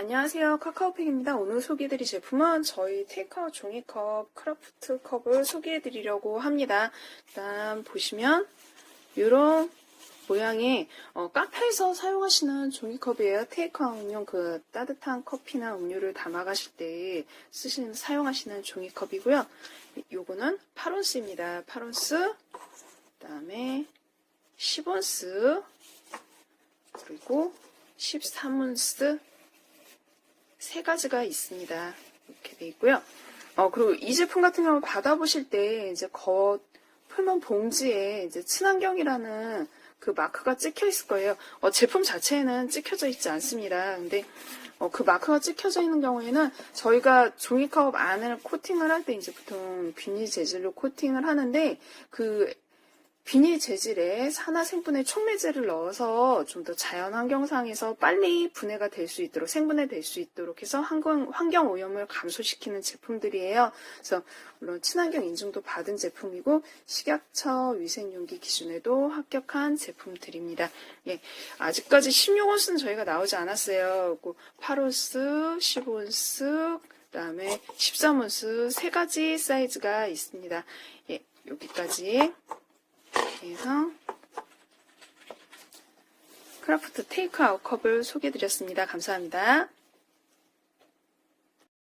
안녕하세요. 카카오팩입니다. 오늘 소개해드릴 제품은 저희 테이크아웃 종이컵 크라프트 컵을 소개해드리려고 합니다. 일단 보시면 이런 모양의 어, 카페에서 사용하시는 종이컵이에요. 테이크아웃용 그 따뜻한 커피나 음료를 담아가실 때 쓰시는 사용하시는 종이컵이고요. 요거는 8온스입니다. 8온스 그다음에 10온스 그리고 13온스 세 가지가 있습니다. 이렇게 돼 있고요. 어, 그리고 이 제품 같은 경우 받아보실 때 이제 겉 풀문 봉지에 이제 친환경이라는 그 마크가 찍혀 있을 거예요. 어, 제품 자체에는 찍혀져 있지 않습니다. 근데 어, 그 마크가 찍혀져 있는 경우에는 저희가 종이컵 안을 코팅을 할 때 이제 보통 비닐 재질로 코팅을 하는데 그 비닐 재질에 산화 생분해 촉매제를 넣어서 좀 더 자연 환경상에서 빨리 분해가 될 수 있도록 생분해 될 수 있도록 해서 환경, 환경 오염을 감소시키는 제품들이에요. 그래서 물론 친환경 인증도 받은 제품이고 식약처 위생용기 기준에도 합격한 제품들입니다. 예, 아직까지 16온스는 저희가 나오지 않았어요. 8온스, 15온스, 그 다음에 13온스 세 가지 사이즈가 있습니다. 예, 여기까지 해서 크라프트 테이크아웃 컵을 소개해드렸습니다. 감사합니다.